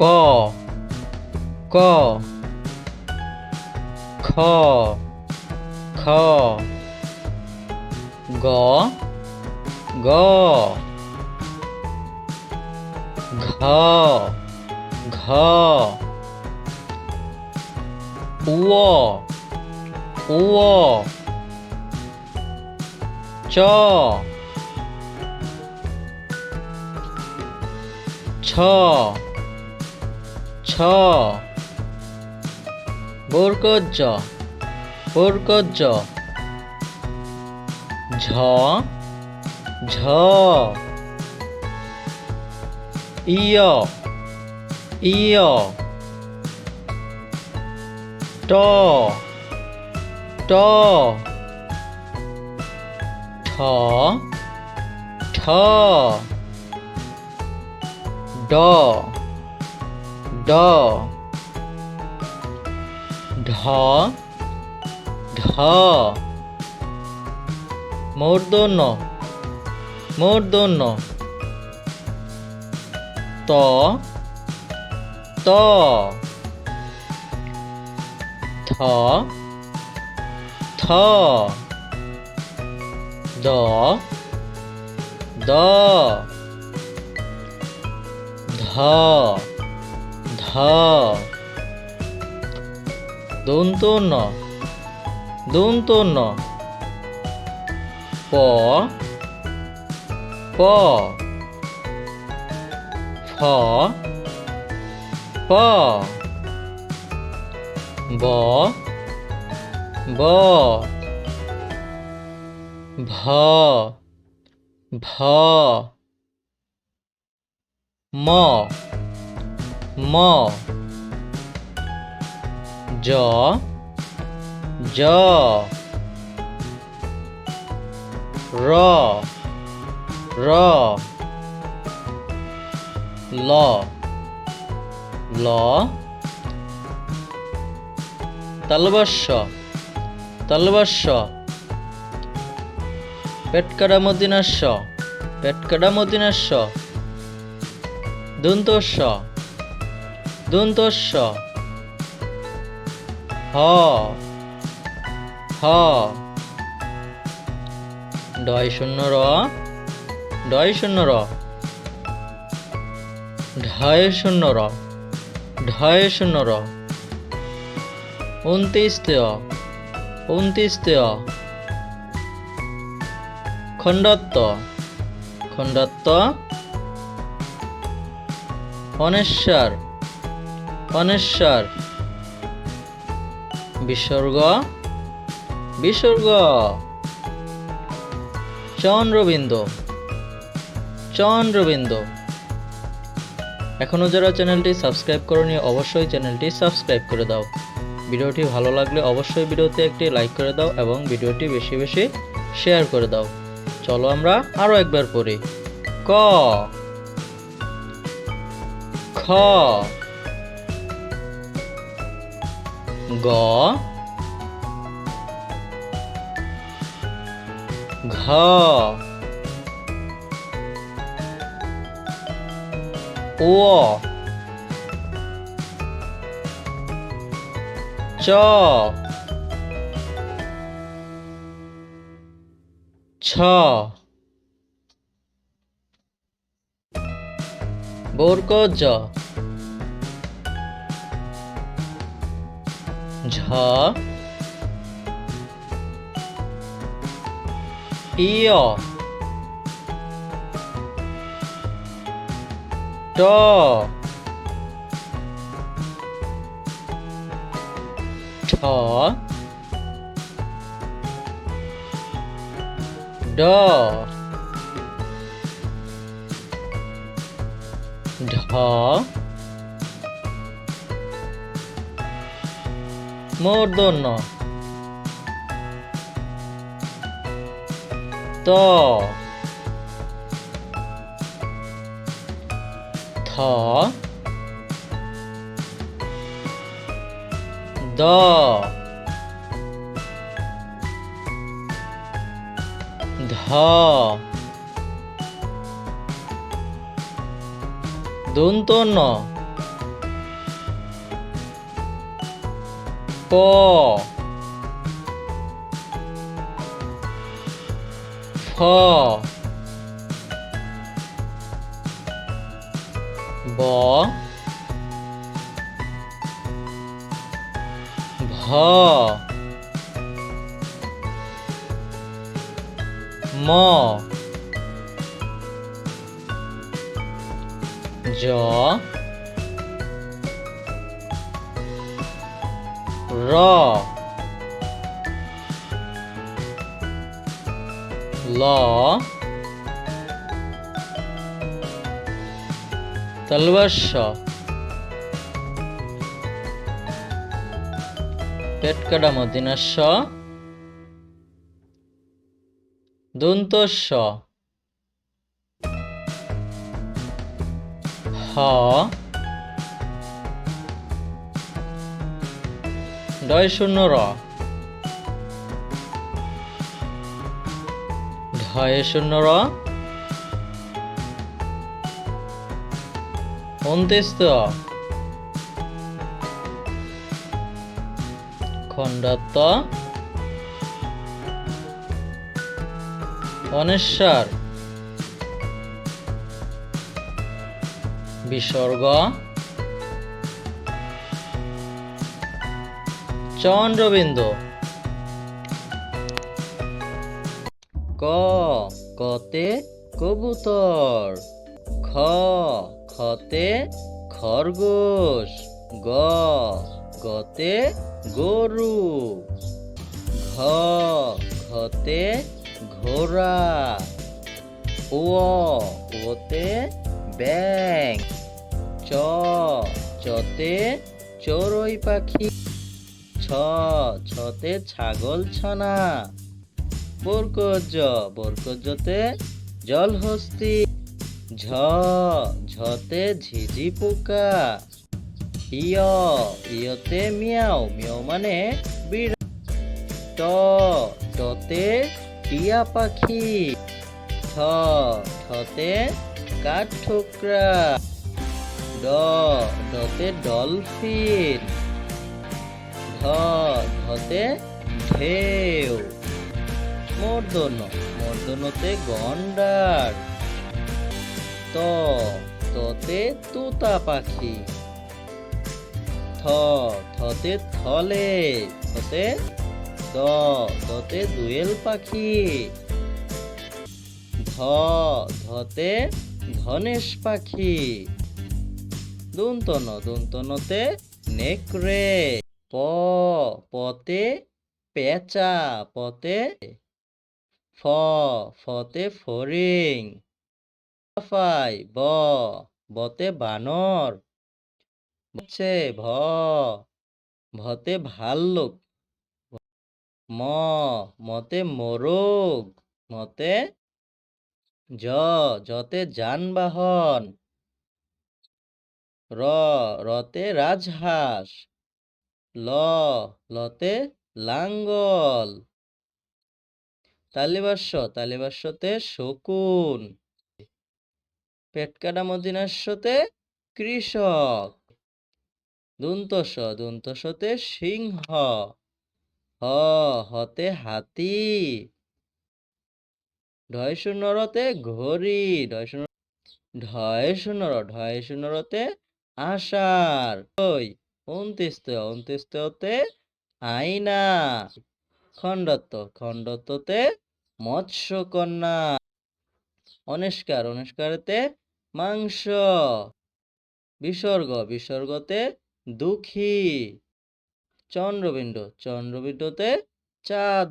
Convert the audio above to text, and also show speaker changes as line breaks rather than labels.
ক ক খ খ গ গ ঘ ঘ উ উ চ ছ। ছ বরকজ বরকজ ঝ ঝ। ইয় ইয়। ট ট। ঠ ঠ। ড। ড। ঢ। ঢ। মূর্ধন্য। মূর্ধন্য। ত। ত। থ থ দ। দ। ধ দন্ত ন। দন্ত ন। প। প। ফ। প। ব। ব। ভ। ভ। ম। ম। জ। জ। র। র। ল। ল। তালবাস্য তালবাস্য পেটকাটা মদিনাস্য পেটকাটা মদিনাস্য দন্তস্য দন্তস্য। হ। হ। ডয় শূন্য র। ডয় শূন্য র। ঢয় শূন্য র। ঢয় শূন্য র। উনত্রিশ তেয় উনত্রিশ তেয় খণ্ডত্ব। খণ্ডত্ব। অনেশ্বর। অনেশ্বর বিসর্গ বিসর্গ। চন্দ্রবিন্দু চন্দ্রবিন্দু। এখনও যারা চ্যানেলটি সাবস্ক্রাইব করনি, অবশ্যই চ্যানেলটি সাবস্ক্রাইব করে দাও। ভিডিওটি ভালো লাগলে অবশ্যই ভিডিওতে একটি লাইক করে দাও এবং ভিডিওটি বেশি বেশি শেয়ার করে দাও। চলো আমরা আরও একবার পড়ি। ক। খ। গ। ঘ। ও চ। ছ। বরকজ ঝ ইয় ট ঠ ড ঢ মূর্ধন্য। ত। থ। দ। ধ। দন্ত প ফ ব ভ ম জ র। ল। পেট কাটা মদিনাস্য দন্তস্য হ। ডয় শূন্য র। ঢয় শূন্য র। অন্ত্যেস্ত খণ্ডাত্ম অনেশ্বর। বিসর্গ। চন্দ্রবিন্দু। ক, কতে কবুতর। খ, খতে খরগোশ। গ, গতে গরু। ঘ ঘতে ঘোড়া। ও, ওতে ব্যাং চ, চতে চড়ুই পাখি। ছ, ছতে ছাগল ছানা। বরকজ বরকজতে জলহস্তি। ঝ, ঝতে ঝিঝি পোকা। ইয়, ইয়তে মিয়াও মিয়াও মানে বিড়াল। ট, টতে টিয়া পাখি। ঠ ঠতে কাঠ ঠোকরা ড ডতে ডলফিন। ধতে ঢেউ। মর্দন মর্দনতে গন্ডার। ত, ততে তুতা পাখি। থ, থতে থলে, থতে দ দতে দুয়েল পাখি। ধ, ধতে ধনেশ পাখি। দন্তন দন্তনতে নেকড়ে। প, পতে পেঁচা, পতে ফ, ফতে ফরিং, ফাই, ব, বতে বানর হচ্ছে ভ, ভতে ভাল্লুক, ম, মতে মোরগ, মতে জ যতে যানবাহন, র, রতে রাজহাঁস। ল, লতে লাঙ্গল। তালিবাস্য তালিবাস্যতে শকুন। পেটকাটা মদিনাস্যতে কৃষক। দন্তস, দন্তসতে সিংহ। হ, হতে হাতি। ঢয় শূন্যরতে ঘড়ি। ঢয় শূন্য ঢয় শূন্যর ঢয় শূন্যরতে আষাঢ়। অন্ত্যেস্ত অন্ত্যেস্ততে আইনা খণ্ডত্ব খণ্ডত্বতে মৎস্যকন্যা অনেস্কার অনেস্কারেতে মাংস বিসর্গ বিসর্গতে দুঃখী চন্দ্রবিন্দু চন্দ্রবিন্দুতে চাঁদ